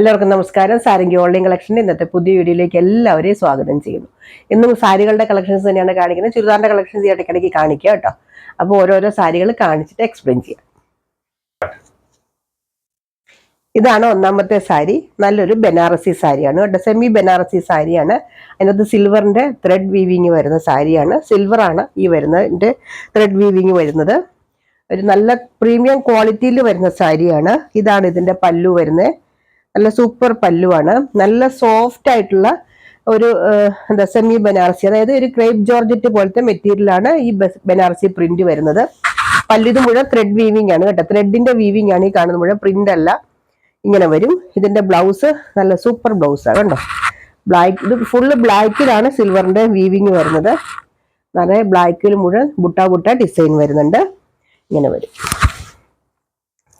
എല്ലാവർക്കും നമസ്കാരം. സാരംഗി ഓൺലൈൻ കളക്ഷന്റെ ഇന്നത്തെ പുതിയ വീഡിയോയിലേക്ക് എല്ലാവരെയും സ്വാഗതം ചെയ്യുന്നു. ഇന്നും സാരികളുടെ കളക്ഷൻസ് തന്നെയാണ് കാണിക്കുന്നത്. ചുരിദാറിന്റെ കളക്ഷൻസ് ഇടയ്ക്കിടയ്ക്ക് കാണിക്കുക കേട്ടോ. അപ്പോൾ ഓരോരോ സാരികൾ കാണിച്ചിട്ട് എക്സ്പ്ലെയിൻ ചെയ്യാം. ഇതാണ് ഒന്നാമത്തെ സാരി. നല്ലൊരു ബനാറസി സാരിയാണ് കേട്ടോ. സെമി ബനാറസി സാരിയാണ്. അതിനകത്ത് സിൽവറിന്റെ ത്രെഡ് വീവിങ് വരുന്ന സാരിയാണ്. സിൽവറാണ് ഈ വരുന്നതിന്റെ ത്രെഡ് വീവിങ് വരുന്നത്. ഒരു നല്ല പ്രീമിയം ക്വാളിറ്റിയിൽ വരുന്ന സാരിയാണ്. ഇതാണ് ഇതിന്റെ പല്ലു വരുന്നത്. നല്ല സൂപ്പർ പല്ലുവാണ്. നല്ല സോഫ്റ്റ് ആയിട്ടുള്ള ഒരു എന്താ സെമി ബനാറസി അതായത് ഒരു ക്രേപ്പ് ജോർജറ്റ് പോലത്തെ മെറ്റീരിയലാണ് ഈ ബനാറസി പ്രിന്റ് വരുന്നത്. പല്ലിത് മുഴുവൻ ത്രെഡ് വീവിംഗ് ആണ് കേട്ടോ. ത്രെഡിന്റെ വീവിംഗ് ആണ് ഈ കാണുന്ന മുഴുവൻ പ്രിന്റ് അല്ല. ഇങ്ങനെ വരും. ഇതിന്റെ ബ്ലൗസ് നല്ല സൂപ്പർ ബ്ലൗസ് ആണ് കണ്ടോ? ബ്ലാക്ക് ഇത് ഫുള്ള് ബ്ലാക്കിലാണ് സിൽവറിന്റെ വീവിങ് വരുന്നത്. നിറയെ ബ്ലാക്കിൽ മുഴുവൻ ബുട്ട ബുട്ട ഡിസൈൻ വരുന്നുണ്ട്. ഇങ്ങനെ വരും.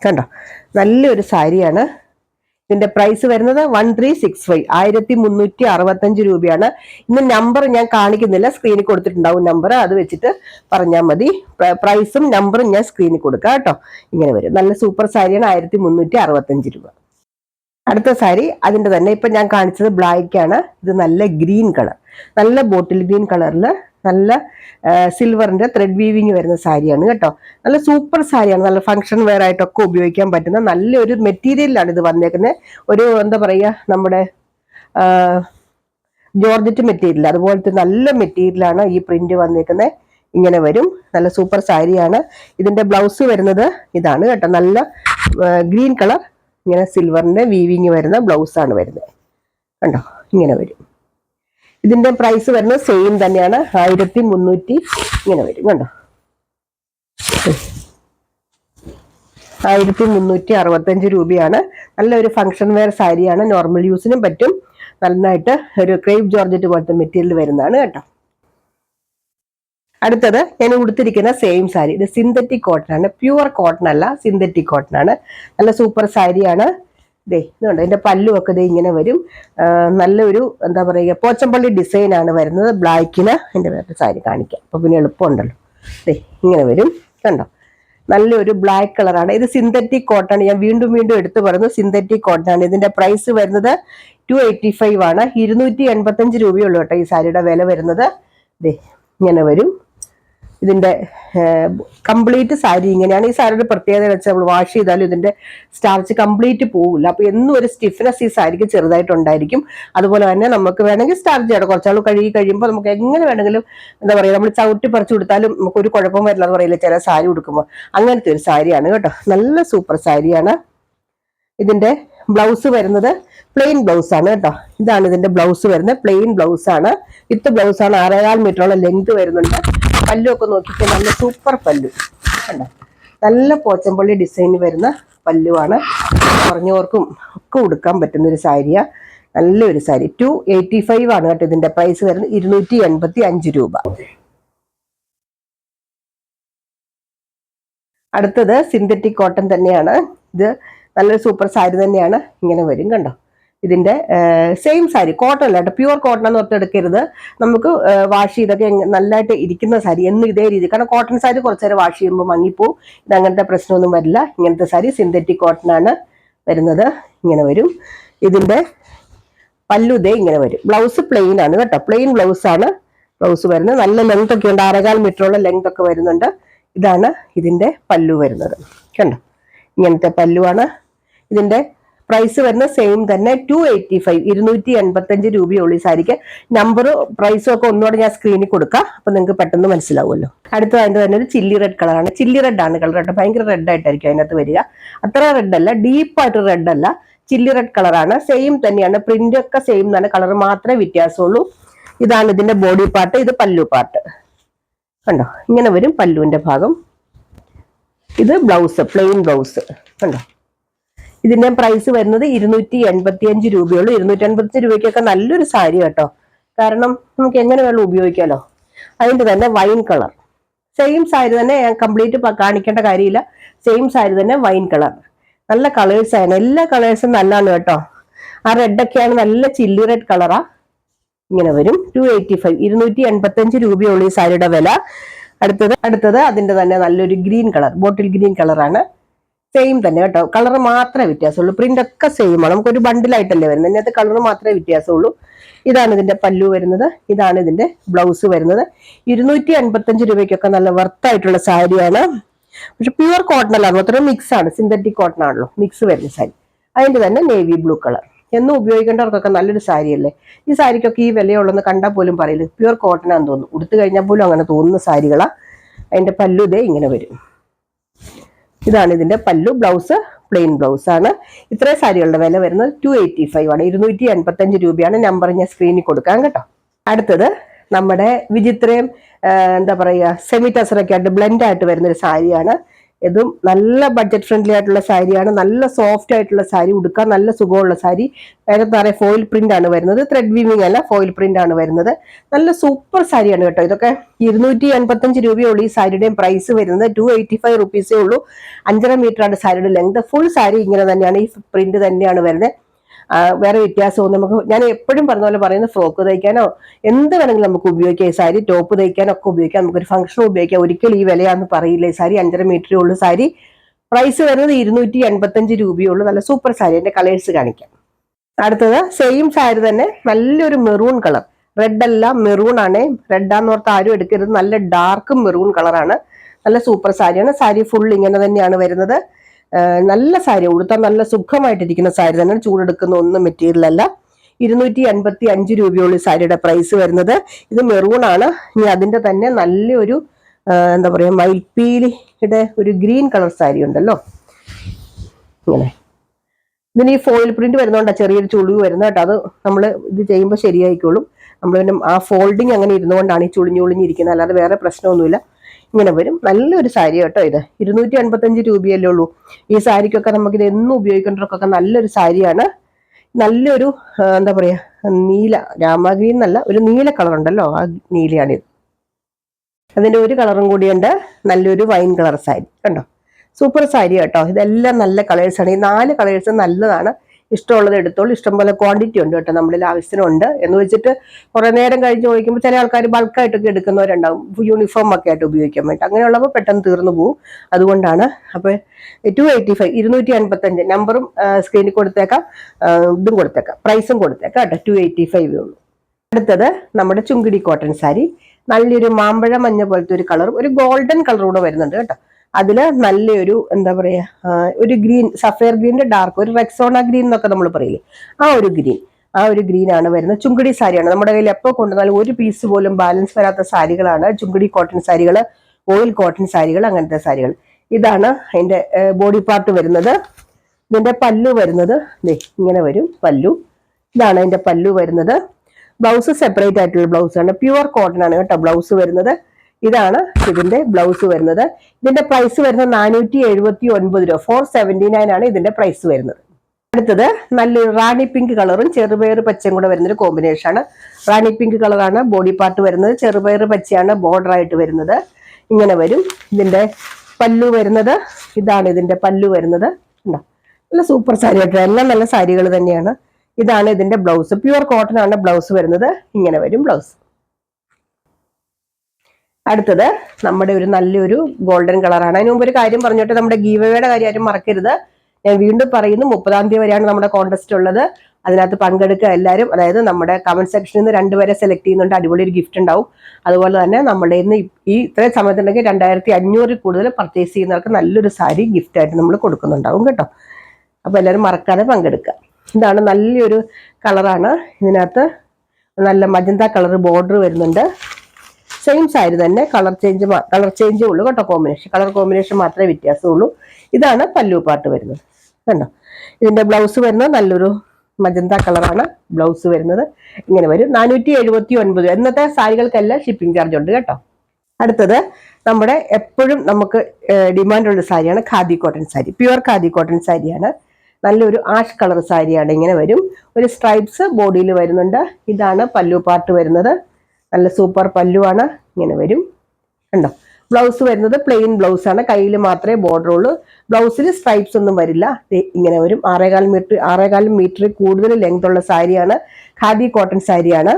കണ്ടോ? നല്ലൊരു സാരിയാണ്. ഇതിന്റെ പ്രൈസ് വരുന്നത് വൺ ത്രീ സിക്സ് ഫൈവ് ആയിരത്തി മുന്നൂറ്റി അറുപത്തഞ്ച് രൂപയാണ്. ഇന്ന് നമ്പർ ഞാൻ കാണിക്കുന്നില്ല. സ്ക്രീനിൽ കൊടുത്തിട്ടുണ്ടാവും നമ്പർ അത് വെച്ചിട്ട് പറഞ്ഞാൽ മതി. പ്രൈസും നമ്പറും ഞാൻ സ്ക്രീനിൽ കൊടുക്കാം കേട്ടോ. ഇങ്ങനെ വരും. നല്ല സൂപ്പർ സാരിയാണ് ആയിരത്തി മുന്നൂറ്റി അറുപത്തഞ്ച് രൂപ. അടുത്ത സാരി അതിന്റെ തന്നെ ഇപ്പൊ ഞാൻ കാണിച്ചത് ബ്ലാക്ക് ആണ്. ഇത് നല്ല ഗ്രീൻ കളർ നല്ല ബോട്ടിൽ ഗ്രീൻ കളറിൽ നല്ല സിൽവറിന്റെ ത്രെഡ് വീവിങ് വരുന്ന സാരിയാണ് കേട്ടോ. നല്ല സൂപ്പർ സാരിയാണ്. നല്ല ഫംഗ്ഷൻ വെയർ ആയിട്ടൊക്കെ ഉപയോഗിക്കാൻ പറ്റുന്ന നല്ലൊരു മെറ്റീരിയലാണ് ഇത് വന്നേക്കുന്നത് ഒരു എന്താ പറയുക നമ്മുടെ ജോർജറ്റ് മെറ്റീരിയൽ അതുപോലത്തെ നല്ല മെറ്റീരിയലാണ് ഈ പ്രിന്റ് വന്നേക്കുന്നത് ഇങ്ങനെ വരും. നല്ല സൂപ്പർ സാരിയാണ്. ഇതിന്റെ ബ്ലൗസ് വരുന്നത് ഇതാണ് കേട്ടോ. നല്ല ഗ്രീൻ കളർ ഇങ്ങനെ സിൽവറിന്റെ വീവിങ് വരുന്ന ബ്ലൗസാണ് വരുന്നത്. കണ്ടോ? ഇങ്ങനെ വരും. ഇതിന്റെ പ്രൈസ് വരുന്നത് സെയിം തന്നെയാണ്. ആയിരത്തി മുന്നൂറ്റി ഇങ്ങനെ വരും കണ്ടോ? ആയിരത്തി മുന്നൂറ്റി അറുപത്തഞ്ച് രൂപയാണ് നല്ലൊരു ഫംഗ്ഷൻ വെയർ സാരിയാണ് നോർമൽ യൂസിനും പറ്റും. നന്നായിട്ട് ഒരു ക്രേപ്പ് ജോർജറ്റ് പോലത്തെ മെറ്റീരിയൽ വരുന്നതാണ് കേട്ടോ. അടുത്തത് ഞാൻ ഉടുത്തിരിക്കുന്ന സെയിം സാരി ഇത് സിന്തറ്റിക് കോട്ടൺ ആണ്. പ്യുവർ കോട്ടൺ അല്ല സിന്തറ്റിക് കോട്ടൺ ആണ്. നല്ല സൂപ്പർ സാരിയാണ് ദേ ഇതുണ്ട് അതിന്റെ പല്ലും ഒക്കെ ദേ ഇങ്ങനെ വരും. നല്ലൊരു എന്താ പറയുക പോച്ചമ്പള്ളി ഡിസൈനാണ് വരുന്നത്. ബ്ലാക്കിന് എന്റെ വേറെ സാരി കാണിക്കാം. അപ്പോൾ പിന്നെ എളുപ്പമുണ്ടല്ലോ. ദേ ഇങ്ങനെ വരും. കണ്ടോ? നല്ലൊരു ബ്ലാക്ക് കളറാണ് ഇത് സിന്തറ്റിക് കോട്ടൺ ഞാൻ വീണ്ടും വീണ്ടും എടുത്തു പറയുന്നു സിന്തറ്റിക് കോട്ടൺ ആണ്. ഇതിന്റെ പ്രൈസ് വരുന്നത് ടു എയ്റ്റി ഫൈവ് ആണ്. ഇരുന്നൂറ്റി എൺപത്തഞ്ച് രൂപയുള്ളൂ കേട്ടോ ഈ സാരിയുടെ വില വരുന്നത്. ഇങ്ങനെ വരും. ഇതിന്റെ കംപ്ലീറ്റ് സാരി ഇങ്ങനെയാണ് ഈ സാരിയുടെ പ്രത്യേകത വെച്ചാൽ നമ്മൾ വാഷ് ചെയ്താലും ഇതിന്റെ സ്റ്റാർച്ച് കംപ്ലീറ്റ് പോവില്ല. അപ്പൊ എന്നും ഒരു സ്റ്റിഫ്നെസ് ഈ സാരിക്ക് ചെറുതായിട്ടുണ്ടായിരിക്കും. അതുപോലെ തന്നെ നമുക്ക് വേണമെങ്കിൽ സ്റ്റാർച്ച് ചെയ്യണം കുറച്ചാൾ കഴുകി കഴിയുമ്പോൾ നമുക്ക് എങ്ങനെ വേണമെങ്കിലും എന്താ പറയുക നമ്മൾ ചവിട്ടി പറിച്ചു കൊടുത്താലും നമുക്ക് ഒരു കുഴപ്പം വരില്ല എന്ന് പറയില്ല ചില സാരി ഉടുക്കുമ്പോൾ. അങ്ങനത്തെ ഒരു സാരിയാണ് കേട്ടോ. നല്ല സൂപ്പർ സാരിയാണ്. ഇതിന്റെ ബ്ലൗസ് വരുന്നത് പ്ലെയിൻ ബ്ലൗസ് ആണ് കേട്ടോ. ഇതാണ് ഇതിന്റെ ബ്ലൗസ് വരുന്നത്. പ്ലെയിൻ ബ്ലൗസ് ആണ്. വിത്ത് ബ്ലൗസ് ആണ്. ആറേകാൽ മീറ്ററോളം ലെങ്ത് വരുന്നുണ്ട്. പല്ലു ഒക്കെ നോക്കിയിട്ട് നല്ല സൂപ്പർ പല്ലു. കണ്ടോ? നല്ല പോച്ചമ്പള്ളി ഡിസൈൻ വരുന്ന പല്ലുവാണ്. കുറഞ്ഞവർക്കും ഒക്കെ ഉടുക്കാൻ പറ്റുന്ന ഒരു സാരിയാ. നല്ലൊരു സാരി. ടു എയ്റ്റി ഫൈവ് ആണ് കേട്ടോ ഇതിന്റെ പ്രൈസ് വരുന്നത്. ഇരുന്നൂറ്റി എൺപത്തി അഞ്ച് രൂപ. അടുത്തത് സിന്തറ്റിക് കോട്ടൺ തന്നെയാണ്. ഇത് നല്ലൊരു സൂപ്പർ സാരി തന്നെയാണ്. ഇങ്ങനെ വരും. കണ്ടോ? ഇതിന്റെ സെയിം സാരി കോട്ടൺ അല്ല കേട്ടോ പ്യുവർ കോട്ടൺ എന്ന് ഓർത്തെടുക്കരുത് നമുക്ക് വാഷ് ചെയ്തൊക്കെ നല്ലതായിട്ട് ഇരിക്കുന്ന സാരി എന്നും ഇതേ രീതി. കാരണം കോട്ടൺ സാരി കുറച്ച് നേരം വാഷ് ചെയ്യുമ്പോൾ മങ്ങിപ്പോവും. ഇത് അങ്ങനത്തെ പ്രശ്നമൊന്നും വരില്ല. ഇങ്ങനത്തെ സാരി സിന്തറ്റിക് കോട്ടൺ ആണ് വരുന്നത്. ഇങ്ങനെ വരും. ഇതിന്റെ പല്ലു ദേ ഇങ്ങനെ വരും. ബ്ലൗസ് പ്ലെയിൻ ആണ് കേട്ടോ. പ്ലെയിൻ ബ്ലൗസ് ആണ് ബ്ലൗസ് വരുന്നത്. നല്ല ലെങ്ത് ഒക്കെ ഉണ്ട്. അരകാൽ മീറ്ററോളം ലെങ്ത് ഒക്കെ വരുന്നുണ്ട്. ഇതാണ് ഇതിന്റെ പല്ലു വരുന്നത്. കണ്ടോ? ഇങ്ങനത്തെ പല്ലുവാണ് ഇതിന്റെ പ്രൈസ് വരുന്ന സെയിം തന്നെ ടു എയ്റ്റി ഫൈവ് ഇരുന്നൂറ്റി എൺപത്തഞ്ച് രൂപയുള്ളൂ ഈ സാരിക്ക്. നമ്പർ പ്രൈസും ഒക്കെ ഒന്നുകൂടെ ഞാൻ സ്ക്രീനിൽ കൊടുക്കാം. അപ്പൊ നിങ്ങൾക്ക് പെട്ടെന്ന് മനസ്സിലാവുമല്ലോ. അടുത്ത അതിന്റെ തന്നെ ഒരു ചില്ലി റെഡ് കളറാണ് ചില്ലി റെഡ് ആണ് കളർ കേട്ടോ. ഭയങ്കര റെഡ് ആയിട്ടായിരിക്കും അതിനകത്ത് വരിക. അത്ര റെഡ് അല്ല ഡീപ്പായിട്ട് റെഡ് അല്ല. ചില്ലി റെഡ് കളറാണ് സെയിം തന്നെയാണ്. പ്രിന്റ് ഒക്കെ സെയിം തന്നെ. കളർ മാത്രമേ വ്യത്യാസമുള്ളൂ. ഇതാണ് ഇതിന്റെ ബോഡി പാർട്ട് ഇത് പല്ലു പാർട്ട് കണ്ടോ? ഇങ്ങനെ വരും പല്ലുവിന്റെ ഭാഗം. ഇത് ബ്ലൗസ് പ്ലെയിൻ ബ്ലൗസ് കണ്ടോ? ഇതിന്റെ പ്രൈസ് വരുന്നത് ഇരുന്നൂറ്റി എൺപത്തി അഞ്ച് രൂപയുള്ളൂ. ഇരുന്നൂറ്റി എൺപത്തി രൂപയ്ക്കൊക്കെ നല്ലൊരു സാരി കേട്ടോ. കാരണം നമുക്ക് എങ്ങനെ വേണം ഉപയോഗിക്കാലോ. അതിന്റെ തന്നെ വൈൻ കളർ സെയിം സാരി തന്നെ ഞാൻ കംപ്ലീറ്റ് കാണിക്കേണ്ട കാര്യമില്ല. സെയിം സാരി തന്നെ വൈൻ കളർ നല്ല കളേഴ്സ് ആണ്. എല്ലാ കളേഴ്സും നല്ലതാണ് കേട്ടോ. ആ റെഡ് ഒക്കെയാണ് നല്ല ചില്ലി റെഡ് കളറാ ഇങ്ങനെ വരും. ടു എയ്റ്റി ഫൈവ് ഇരുന്നൂറ്റി എൺപത്തി അഞ്ച് രൂപയുള്ളൂ ഈ സാരിയുടെ വില. അടുത്തത് അടുത്തത് അതിന്റെ തന്നെ നല്ലൊരു ഗ്രീൻ കളർ ബോട്ടിൽ ഗ്രീൻ കളറാണ് സെയിം തന്നെ കേട്ടോ. കളർ മാത്രമേ വ്യത്യാസമുള്ളൂ. പ്രിന്റ് ഒക്കെ സെയിം ആണ്. നമുക്ക് നമുക്കൊരു ബണ്ടിലായിട്ടല്ലേ വരുന്നത്. ഇതിനകത്ത് കളർ മാത്രമേ വ്യത്യാസമുള്ളൂ. ഇതാണ് ഇതിന്റെ പല്ലു വരുന്നത്. ഇതാണ് ഇതിന്റെ ബ്ലൗസ് വരുന്നത്. ഇരുന്നൂറ്റി അൻപത്തഞ്ച് രൂപയ്ക്കൊക്കെ നല്ല വർത്തായിട്ടുള്ള സാരിയാണ് പക്ഷെ പ്യുവർ കോട്ടൺ അല്ല. മാത്രം മിക്സ് ആണ്. സിന്തറ്റിക് കോട്ടൺ ആണല്ലോ. മിക്സ് വരുന്ന സാരി അതിന്റെ തന്നെ നേവി ബ്ലൂ കളർ എന്നും ഉപയോഗിക്കേണ്ടവർക്കൊക്കെ നല്ലൊരു സാരിയല്ലേ ഈ സാരിക്കൊക്കെ ഈ വിലയുള്ളതെന്ന് കണ്ടാൽ പോലും പറയില്ല? പ്യുവർ കോട്ടൺ ആണെന്ന് തോന്നുന്നു. ഉടുത്തു കഴിഞ്ഞാൽ പോലും അങ്ങനെ തോന്നുന്ന സാരികളാണ് അതിന്റെ പല്ലു ഇതേ ഇങ്ങനെ വരും. ഇതാണ് ഇതിന്റെ പല്ലു ബ്ലൗസ് പ്ലെയിൻ ബ്ലൗസ് ആണ്. ഇത്രയും സാരികളുടെ വില വരുന്നത് ടു എയ്റ്റി ഫൈവ് ആണ്. ഇരുന്നൂറ്റി എൺപത്തഞ്ച് രൂപയാണ് നമ്പർ ഞാൻ സ്ക്രീനിൽ കൊടുക്കാൻ കേട്ടോ. അടുത്തത് നമ്മുടെ വിചിത്രയും എന്താ പറയുക സെമി ടസറൊക്കെ ആയിട്ട് ബ്ലെൻഡ് ആയിട്ട് വരുന്ന ഒരു സാരിയാണ്. ഇതും നല്ല ബഡ്ജറ്റ് ഫ്രണ്ട്ലി ആയിട്ടുള്ള സാരിയാണ് നല്ല സോഫ്റ്റ് ആയിട്ടുള്ള സാരി ഉടുക്കാൻ നല്ല സുഖമുള്ള സാരി വേറെ പറയാം ഫോയിൽ പ്രിന്റ് ആണ് വരുന്നത്. ത്രെഡ് വീവിംഗ് അല്ല ഫോയിൽ പ്രിന്റ് ആണ് വരുന്നത്. നല്ല സൂപ്പർ സാരിയാണ് കേട്ടോ ഇതൊക്കെ. ഇരുന്നൂറ്റി എൺപത്തഞ്ച് രൂപയുള്ളൂ ഈ സാരിയുടെയും പ്രൈസ് വരുന്നത്. ടു എയ്റ്റി ഫൈവ് റുപ്പീസേ ഉള്ളൂ. അഞ്ചര മീറ്റർ ആണ് സാരിയുടെ ലെങ്ത് ഫുൾ സാരി ഇങ്ങനെ തന്നെയാണ്. ഈ പ്രിന്റ് തന്നെയാണ് വരുന്നത്. വേറെ വ്യത്യാസവും നമുക്ക് ഞാൻ എപ്പോഴും പറഞ്ഞ പോലെ പറയുന്ന ഫ്രോക്ക് തയ്ക്കാനോ എന്ത് വേണമെങ്കിലും നമുക്ക് ഉപയോഗിക്കാം. ഈ സാരി ടോപ്പ് തയ്ക്കാനോ ഒക്കെ ഉപയോഗിക്കാം. നമുക്കൊരു ഫംഗ്ഷൻ ഉപയോഗിക്കാം. ഒരിക്കലും ഈ വിലയാന്ന് പറയില്ല. ഈ സാരി അഞ്ചര മീറ്ററേ ഉള്ളൂ സാരി പ്രൈസ് വരുന്നത് ഇരുന്നൂറ്റി എൺപത്തഞ്ച് രൂപയുള്ളൂ. നല്ല സൂപ്പർ സാരി. എന്റെ കളേഴ്സ് കാണിക്കാം. അടുത്തത് സെയിം സാരി തന്നെ നല്ലൊരു മെറൂൺ കളർ റെഡ് അല്ല മെറൂൺ ആണ്. റെഡാന്ന് ഓർത്ത് ആരും എടുക്കരുത്. നല്ല ഡാർക്ക് മെറൂൺ കളറാണ് നല്ല സൂപ്പർ സാരിയാണ്. സാരി ഫുൾ ഇങ്ങനെ തന്നെയാണ് വരുന്നത്. നല്ല സാരി ഉടുത്താൽ നല്ല സുഖമായിട്ടിരിക്കുന്ന സാരി തന്നെ ചൂടെടുക്കുന്ന ഒന്നും മെറ്റീരിയൽ അല്ല. ഇരുന്നൂറ്റി അൻപത്തി അഞ്ച് രൂപയുള്ള സാരിയുടെ പ്രൈസ് വരുന്നത്. ഇത് മെറൂൺ ആണ്. ഇനി അതിന്റെ തന്നെ നല്ലൊരു എന്താ പറയുക മയിൽപ്പീലിയുടെ ഒരു ഗ്രീൻ കളർ സാരി ഉണ്ടല്ലോ. ഇങ്ങനെ. ഇതിന് ഈ ഫോയിൽ പ്രിന്റ് വരുന്നതുകൊണ്ടാണ് ചെറിയൊരു ചുളിവ് വരുന്നത് കേട്ടോ. അത് നമ്മൾ ഇത് ചെയ്യുമ്പോൾ ശരിയായിക്കോളും. നമ്മൾ പിന്നെ ആ ഫോൾഡിങ് അങ്ങനെ ഇരുന്നുകൊണ്ടാണ് ഈ ചുളിഞ്ഞു ചുളിഞ്ഞിരിക്കുന്നത്. അല്ലാതെ വേറെ പ്രശ്നമൊന്നുമില്ല. ഇങ്ങനെ വരും. നല്ലൊരു സാരി കേട്ടോ ഇത്. ഇരുന്നൂറ്റി അൻപത്തഞ്ച് രൂപയല്ലേ ഉള്ളൂ. ഈ സാരിക്കൊക്കെ നമുക്ക് ഇത് എന്നും ഉപയോഗിക്കേണ്ടവർക്കൊക്കെ നല്ലൊരു സാരിയാണ്. നല്ലൊരു എന്താ പറയുക നീല രാമഗ്രീൻ എന്നല്ല ഒരു നീല കളർ ഉണ്ടല്ലോ ആ നീലയാണിത് അതിന്റെ ഒരു കളറും കൂടിയുണ്ട്. നല്ലൊരു വൈൻ കളർ സാരി. കണ്ടോ? സൂപ്പർ സാരി കേട്ടോ. ഇതെല്ലാം നല്ല കളേഴ്സാണ്. ഈ നാല് കളേഴ്സ് നല്ലതാണ്. ഇഷ്ടമുള്ളത് എടുത്തോളൂ. ഇഷ്ടംപോലെ ക്വാണ്ടിറ്റി ഉണ്ട് കേട്ടോ നമ്മളിൽ ആവശ്യത്തിനുണ്ട്. എന്ന് വെച്ചിട്ട് കുറേ നേരം കഴിഞ്ഞ് ചോദിക്കുമ്പോൾ ചില ആൾക്കാർ ബൾക്കായിട്ടൊക്കെ എടുക്കുന്നവരുണ്ടാവും. യൂണിഫോം ഒക്കെ ആയിട്ട് ഉപയോഗിക്കാൻ വേണ്ടി. അങ്ങനെയുള്ളപ്പോൾ പെട്ടെന്ന് തീർന്നു പോകും അതുകൊണ്ടാണ് അപ്പോൾ ടു എയ്റ്റി ഫൈവ് ഇരുന്നൂറ്റി അൻപത്തഞ്ച് നമ്പറും സ്ക്രീനിൽ കൊടുത്തേക്കാം. ഇതും കൊടുത്തേക്കാം. പ്രൈസും കൊടുത്തേക്കാം കേട്ടോ. ടു എയ്റ്റി ഫൈവ് ഉള്ളൂ. അടുത്തത് നമ്മുടെ ചുങ്കിടി കോട്ടൺ സാരി നല്ലൊരു മാമ്പഴ മഞ്ഞ പോലത്തെ ഒരു കളറും ഒരു ഗോൾഡൻ കളറും കൂടെ വരുന്നുണ്ട് കേട്ടോ. അതിൽ നല്ലൊരു എന്താ പറയാ ഒരു ഗ്രീൻ സഫയർ ഗ്രീനിന്റെ ഡാർക്ക് ഒരു റെക്സോണ ഗ്രീൻ എന്നൊക്കെ നമ്മൾ പറയില്ലേ? ആ ഒരു ഗ്രീൻ ആ ഒരു ഗ്രീൻ ആണ് വരുന്നത്. ചുങ്കടി സാരിയാണ്. നമ്മുടെ കയ്യിൽ എപ്പോൾ കൊണ്ടുവന്നാലും ഒരു പീസ് പോലും ബാലൻസ് വരാത്ത സാരികളാണ് ചുങ്കടി കോട്ടൺ സാരികൾ ഓയിൽ കോട്ടൺ സാരികൾ അങ്ങനത്തെ സാരികൾ ഇതാണ് അതിന്റെ ബോഡി പാർട്ട് വരുന്നത്. ഇതിന്റെ പല്ലു വരുന്നത് ഇങ്ങനെ വരും പല്ലു. ഇതാണ് അതിന്റെ പല്ലു വരുന്നത്. ബ്ലൗസ് സെപ്പറേറ്റ് ആയിട്ടുള്ള ബ്ലൗസ് ആണ് പ്യുവർ കോട്ടൺ ആണ് കേട്ടോ ബ്ലൗസ് വരുന്നത്. ഇതാണ് ഇതിന്റെ ബ്ലൗസ് വരുന്നത്. ഇതിന്റെ പ്രൈസ് വരുന്നത് നാനൂറ്റി എഴുപത്തി ഒൻപത് രൂപ. ഫോർ സെവന്റി നയൻ ആണ് ഇതിന്റെ പ്രൈസ് വരുന്നത്. അടുത്തത് നല്ലൊരു റാണി പിങ്ക് കളറും ചെറുപയർ പച്ചയും കൂടെ വരുന്നൊരു കോമ്പിനേഷൻ ആണ്. റാണി പിങ്ക് കളറാണ് ബോഡി പാർട്ട് വരുന്നത്. ചെറുപയർ പച്ചയാണ് ബോർഡർ ആയിട്ട് വരുന്നത്. ഇങ്ങനെ വരും. ഇതിന്റെ പല്ലു വരുന്നത്. ഇതാണ് ഇതിന്റെ പല്ലു വരുന്നത്. നല്ല സൂപ്പർ സാരി ആയിട്ട് എല്ലാം നല്ല സാരികൾ തന്നെയാണ്. ഇതാണ് ഇതിന്റെ ബ്ലൗസ് പ്യുവർ കോട്ടൺ ആണ് ബ്ലൗസ് വരുന്നത്. ഇങ്ങനെ വരും ബ്ലൗസ് അടുത്തത് നമ്മുടെ ഒരു നല്ലൊരു ഗോൾഡൻ കളറാണ്. അതിന് മുമ്പ് ഒരു കാര്യം പറഞ്ഞോട്ടെ നമ്മുടെ ഗീവയുടെ കാര്യം ആരും മറക്കരുത്. ഞാൻ വീണ്ടും പറയുന്നു മുപ്പതാം തീയതി വരെയാണ് നമ്മുടെ കോൺടെസ്റ്റ് ഉള്ളത്. അതിനകത്ത് പങ്കെടുക്കുക എല്ലാവരും അതായത് നമ്മുടെ കമന്റ് സെക്ഷനിൽ നിന്ന് രണ്ടുപേരെ സെലക്ട് ചെയ്യുന്നുണ്ട്. അടിപൊളി ഒരു ഗിഫ്റ്റ് ഉണ്ടാവും. അതുപോലെ തന്നെ നമ്മുടെ ഇന്ന് ഈ ഇത്രയും സമയത്തുണ്ടെങ്കിൽ രണ്ടായിരത്തി അഞ്ഞൂറിൽ കൂടുതൽ പർച്ചേസ് ചെയ്യുന്നവർക്ക് നല്ലൊരു സാരി ഗിഫ്റ്റ് ആയിട്ട് നമ്മൾ കൊടുക്കുന്നുണ്ടാവും കേട്ടോ. അപ്പൊ എല്ലാവരും മറക്കാതെ പങ്കെടുക്കുക. ഇതാണ് നല്ലൊരു കളറാണ്. ഇതിനകത്ത് നല്ല മജന്ത കളർ ബോർഡർ വരുന്നുണ്ട്. സെയിം സാരി തന്നെ കളർ ചേഞ്ച് കളർ ചേഞ്ചേ ഉള്ളൂ കേട്ടോ കോമ്പിനേഷൻ കളർ കോമ്പിനേഷൻ മാത്രമേ വ്യത്യാസമുള്ളൂ. ഇതാണ് പല്ലു പാട്ട് വരുന്നത്. കണ്ടോ? ഇതിന്റെ ബ്ലൗസ് വരുന്നത് നല്ലൊരു മജന്ത കളറാണ് ബ്ലൗസ് വരുന്നത്. ഇങ്ങനെ വരും. നാനൂറ്റി എഴുപത്തി ഒൻപത് ഇന്നത്തെ സാരികൾക്കെല്ലാം ഷിപ്പിംഗ് ചാർജ് ഉണ്ട് കേട്ടോ. അടുത്തത് നമ്മുടെ എപ്പോഴും നമുക്ക് ഡിമാൻഡ് ഉള്ള സാരിയാണ് khadi cotton sari. Pure khadi cotton സാരിയാണ്. നല്ലൊരു ആഷ് കളർ സാരിയാണ്. ഇങ്ങനെ വരും. ഒരു സ്ട്രൈപ്സ് ബോഡിയിൽ വരുന്നുണ്ട്. ഇതാണ് പല്ലു പാർട്ട് വരുന്നത്. നല്ല സൂപ്പർ പല്ലുവാണ്. ഇങ്ങനെ വരും. കണ്ടോ? ബ്ലൗസ് വരുന്നത് പ്ലെയിൻ ബ്ലൗസ് ആണ്. കയ്യിൽ മാത്രമേ ബോർഡർ ഉള്ളൂ. ബ്ലൗസിൽ സ്ട്രൈപ്സ് ഒന്നും വരില്ല. ഇങ്ങനെ വരും. ആറേകാൽ മീറ്റർ ആറേകാൽ മീറ്റർ കൂടുതൽ ലെങ്ത് ഉള്ള സാരിയാണ് ഖാദി കോട്ടൺ സാരിയാണ്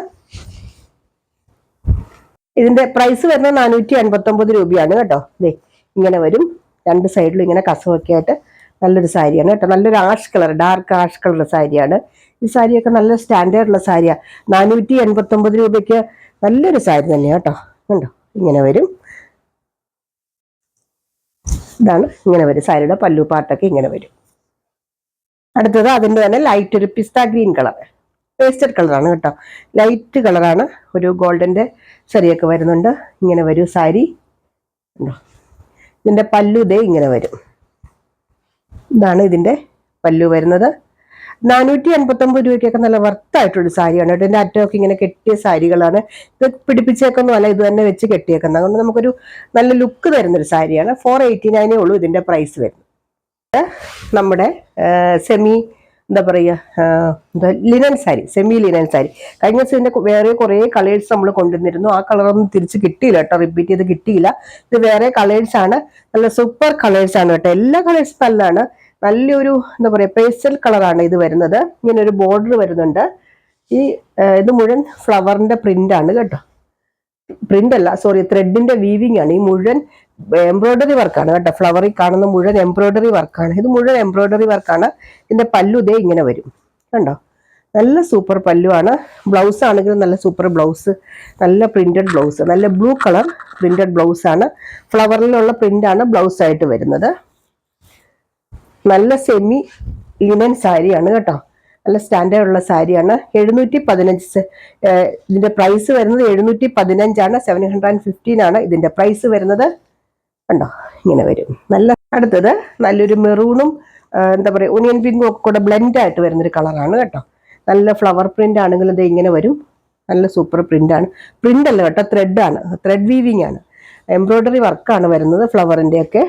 ഇതിന്റെ പ്രൈസ് വരുന്നത് നാനൂറ്റി അൻപത്തി ഒമ്പത് രൂപയാണ് കേട്ടോ. ദേ ഇങ്ങനെ വരും. രണ്ട് സൈഡിലും ഇങ്ങനെ കസവൊക്കെ ആയിട്ട് നല്ലൊരു സാരിയാണ് കേട്ടോ. നല്ലൊരു ash colour dark ash colour സാരിയാണ് ഈ സാരിയൊക്കെ നല്ല സ്റ്റാൻഡേർഡ് ഉള്ള സാരിയാണ് നാനൂറ്റി എൺപത്തൊമ്പത് രൂപയ്ക്ക് നല്ലൊരു സാരി തന്നെയാണ് കേട്ടോ. കണ്ടോ? ഇങ്ങനെ വരും. ഇതാണ് ഇങ്ങനെ വരും. സാരിയുടെ പല്ലു പാട്ടൊക്കെ ഇങ്ങനെ വരും. അടുത്തത് അതിന്റെ തന്നെ ലൈറ്റ് ഒരു പിസ്ത ഗ്രീൻ കളർ പേസ്റ്റഡ് കളറാണ് കേട്ടോ. ലൈറ്റ് കളറാണ് ഒരു ഗോൾഡന്റെ ചെറിയൊക്കെ വരുന്നുണ്ട്. ഇങ്ങനെ വരും സാരി. ഉണ്ടോ ഇതിന്റെ പല്ലു ഇതേ ഇങ്ങനെ വരും. ഇതാണ് ഇതിന്റെ പല്ലു വരുന്നത്. നാനൂറ്റി എൺപത്തൊമ്പത് രൂപയ്ക്കൊക്കെ നല്ല വർത്തായിട്ടൊരു സാരിയാണ്. കേട്ടോ ഇതിന്റെ അറ്റമൊക്കെ ഇങ്ങനെ കെട്ടിയ സാരികളാണ്. ഇത് പിടിപ്പിച്ചേക്കൊന്നും അല്ല ഇത് തന്നെ വെച്ച് കെട്ടിയേക്കുന്നത്. അതുകൊണ്ട് നമുക്കൊരു നല്ല ലുക്ക് തരുന്നൊരു സാരിയാണ്. ഫോർ എയ്റ്റി നയനേ ഉള്ളൂ ഇതിന്റെ പ്രൈസ് വരുന്നത്. നമ്മുടെ സെമി എന്താ പറയുക linen sari semi linen sari. കഴിഞ്ഞ ദിവസം വേറെ കുറേ കളേഴ്സ് നമ്മൾ കൊണ്ടുവന്നിരുന്നു. ആ കളറൊന്നും തിരിച്ച് കിട്ടിയില്ല കേട്ടോ റിപ്പീറ്റ് ചെയ്ത് കിട്ടിയില്ല. ഇത് വേറെ കളേഴ്സ് ആണ്. നല്ല സൂപ്പർ കളേഴ്സ് ആണ് കേട്ടോ. എല്ലാ കളേഴ്സും നല്ലതാണ്. നല്ലൊരു എന്താ പറയുക പേസ്റ്റൽ കളറാണ് ഇത് വരുന്നത്. ഇങ്ങനെ ഒരു ബോർഡർ വരുന്നുണ്ട്. ഈ ഇത് മുഴുവൻ ഫ്ലവറിന്റെ പ്രിന്റ് ആണ് കേട്ടോ. പ്രിന്റ് അല്ല സോറി ത്രെഡിന്റെ വീവിംഗ് ആണ്. ഈ മുഴുവൻ എംബ്രോയിഡറി വർക്കാണ് കേട്ടോ. ഫ്ലവറിൽ കാണുന്ന മുഴുവൻ എംബ്രോയിഡറി വർക്കാണ് ഇത് മുഴുവൻ എംബ്രോയിഡറി വർക്കാണ് ഇതിന്റെ പല്ലു ഇതേ ഇങ്ങനെ വരും. കണ്ടോ? നല്ല സൂപ്പർ പല്ലുവാണ് ബ്ലൗസ് ആണെങ്കിലും നല്ല സൂപ്പർ ബ്ലൗസ് നല്ല പ്രിന്റഡ് ബ്ലൗസ് നല്ല ബ്ലൂ കളർ പ്രിന്റഡ് ബ്ലൗസ് ആണ്. ഫ്ലവറിലുള്ള പ്രിന്റ് ആണ് ബ്ലൗസ് ആയിട്ട് വരുന്നത്. നല്ല സെമി ലിനൻ സാരിയാണ് കേട്ടോ. നല്ല സ്റ്റാൻഡേർഡ് ഉള്ള സാരിയാണ് എഴുന്നൂറ്റി പതിനഞ്ച് ഇതിന്റെ പ്രൈസ് വരുന്നത് എഴുന്നൂറ്റി പതിനഞ്ചാണ് സെവൻ ഹൺഡ്രഡ് ആൻഡ് ഫിഫ്റ്റീൻ ആണ് ഇതിന്റെ പ്രൈസ് വരുന്നത്. കണ്ടോ? ഇങ്ങനെ വരും. നല്ല അടുത്തത് നല്ലൊരു മെറൂണും എന്താ പറയുക ഒനിയൻ പിങ്കും ഒക്കെ കൂടെ ബ്ലെൻഡ് ആയിട്ട് വരുന്നൊരു കളറാണ് കേട്ടോ. നല്ല ഫ്ലവർ പ്രിന്റ് ആണെങ്കിലും ഇത് ഇങ്ങനെ വരും. നല്ല സൂപ്പർ പ്രിന്റ് ആണ്. പ്രിന്റ് അല്ല കേട്ടോ ത്രെഡ് ആണ്. ത്രെഡ് വീവിംഗ് ആണ്. എംബ്രോയ്ഡറി വർക്കാണ് വരുന്നത് ആ,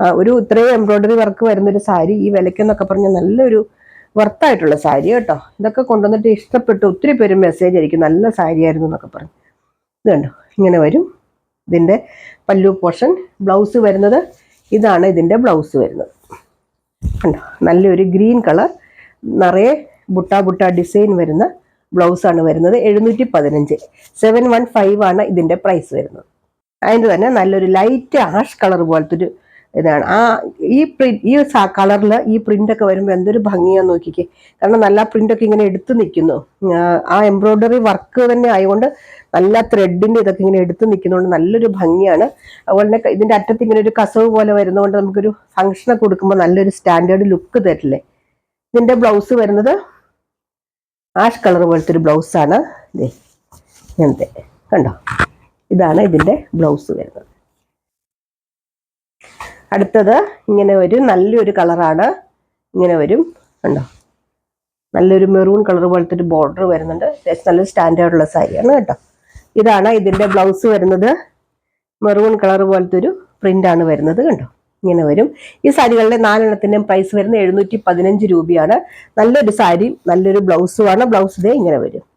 ഒരു ഇത്രയും എംബ്രോയിഡറി വർക്ക് വരുന്നൊരു സാരി ഈ വിലയ്ക്കെന്നൊക്കെ പറഞ്ഞ നല്ലൊരു വർത്തായിട്ടുള്ള സാരി കേട്ടോ. ഇതൊക്കെ കൊണ്ടുവന്നിട്ട് ഇഷ്ടപ്പെട്ട്. ഒത്തിരി പേര് മെസ്സേജ് ആയിരിക്കും നല്ല സാരി ആയിരുന്നു എന്നൊക്കെ പറഞ്ഞു. ഇത് കണ്ടോ? ഇങ്ങനെ വരും. ഇതിന്റെ പല്ലു പോർഷൻ ബ്ലൗസ് വരുന്നത്. ഇതാണ് ഇതിന്റെ ബ്ലൗസ് വരുന്നത്. കണ്ടോ? നല്ലൊരു ഗ്രീൻ കളർ നിറയെ ബുട്ട ബുട്ട ഡിസൈൻ വരുന്ന ബ്ലൗസാണ് വരുന്നത്. എഴുന്നൂറ്റി പതിനഞ്ച് സെവൻ വൺ ഫൈവ് ആണ് ഇതിന്റെ പ്രൈസ് വരുന്നത്. അതിന്റെ തന്നെ നല്ലൊരു ലൈറ്റ് ആഷ് കളർ പോലത്തെ ഒരു ഇതാണ്. ആ ഈ പ്രിന്റ് ഈ കളറിൽ ഈ പ്രിന്റ് ഒക്കെ വരുമ്പോൾ എന്തൊരു ഭംഗിയാന്ന് നോക്കിക്കേ. കാരണം നല്ല പ്രിന്റ് ഒക്കെ ഇങ്ങനെ എടുത്തു നിൽക്കുന്നു ആ എംബ്രോയിഡറി വർക്ക് തന്നെ ആയതുകൊണ്ട് നല്ല ത്രെഡിന്റെ ഇതൊക്കെ ഇങ്ങനെ എടുത്തു നിൽക്കുന്നതുകൊണ്ട് നല്ലൊരു ഭംഗിയാണ്. അതുപോലെ തന്നെ ഇതിന്റെ അറ്റത്ത് ഇങ്ങനെ ഒരു കസവ് പോലെ വരുന്നതുകൊണ്ട് നമുക്കൊരു ഫംഗ്ഷനൊക്കെ കൊടുക്കുമ്പോൾ നല്ലൊരു സ്റ്റാൻഡേർഡ് ലുക്ക് തരില്ലേ. ഇതിന്റെ ബ്ലൗസ് വരുന്നത് ആഷ് കളർ പോലത്തെ ഒരു ബ്ലൗസാണ്. ഇതേ ഇങ്ങനത്തെ. കണ്ടോ? ഇതാണ് ഇതിന്റെ ബ്ലൗസ് വരുന്നത്. അടുത്തത് ഇങ്ങനെ ഒരു നല്ലൊരു കളറാണ്. ഇങ്ങനെ വരും. ഉണ്ടോ നല്ലൊരു മെറൂൺ കളർ പോലത്തെ ഒരു ബോർഡർ വരുന്നുണ്ട്. അത്യാവശ്യം നല്ല സ്റ്റാൻഡേർഡ് ഉള്ള സാരിയാണ് കേട്ടോ. ഇതാണ് ഇതിന്റെ ബ്ലൗസ് വരുന്നത്. മെറൂൺ കളർ പോലത്തെ ഒരു പ്രിന്റാണ് വരുന്നത് കണ്ടോ? ഇങ്ങനെ വരും. ഈ സാരികളുടെ നാലെണ്ണത്തിന്റെയും പ്രൈസ് വരുന്നത് എഴുന്നൂറ്റി രൂപയാണ്. നല്ലൊരു സാരി നല്ലൊരു ബ്ലൗസുമാണ്. ബ്ലൗസ് ഇതേ ഇങ്ങനെ വരും.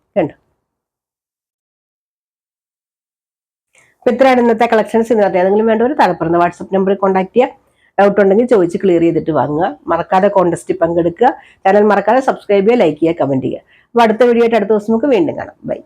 കണ്ടോ അപ്പൊ ഇത്രയാണ് ഇന്നത്തെ കളക്ഷൻസ് എന്ന് പറഞ്ഞാൽ ഏതെങ്കിലും വേണ്ട ഒരു താല്പര്യം വാട്സപ്പ് നമ്പറിൽ കോൺടാക്ട് ചെയ്യുക ഡൗട്ട് ഉണ്ടെങ്കിൽ ചോദിച്ച് ക്ലിയർ ചെയ്തിട്ട് വാങ്ങുക. മറക്കാതെ കോൺടെസ്റ്റിൽ പങ്കെടുക്കുക. ചാനൽ മറക്കാതെ സബ്സ്ക്രൈബ് ചെയ്യുക ലൈക്ക് ചെയ്യുക കമന്റ് ചെയ്യുക. അപ്പോൾ അടുത്ത വീഡിയോ ആയിട്ട് അടുത്ത ദിവസം നമുക്ക് വീണ്ടും കാണാം. ബൈ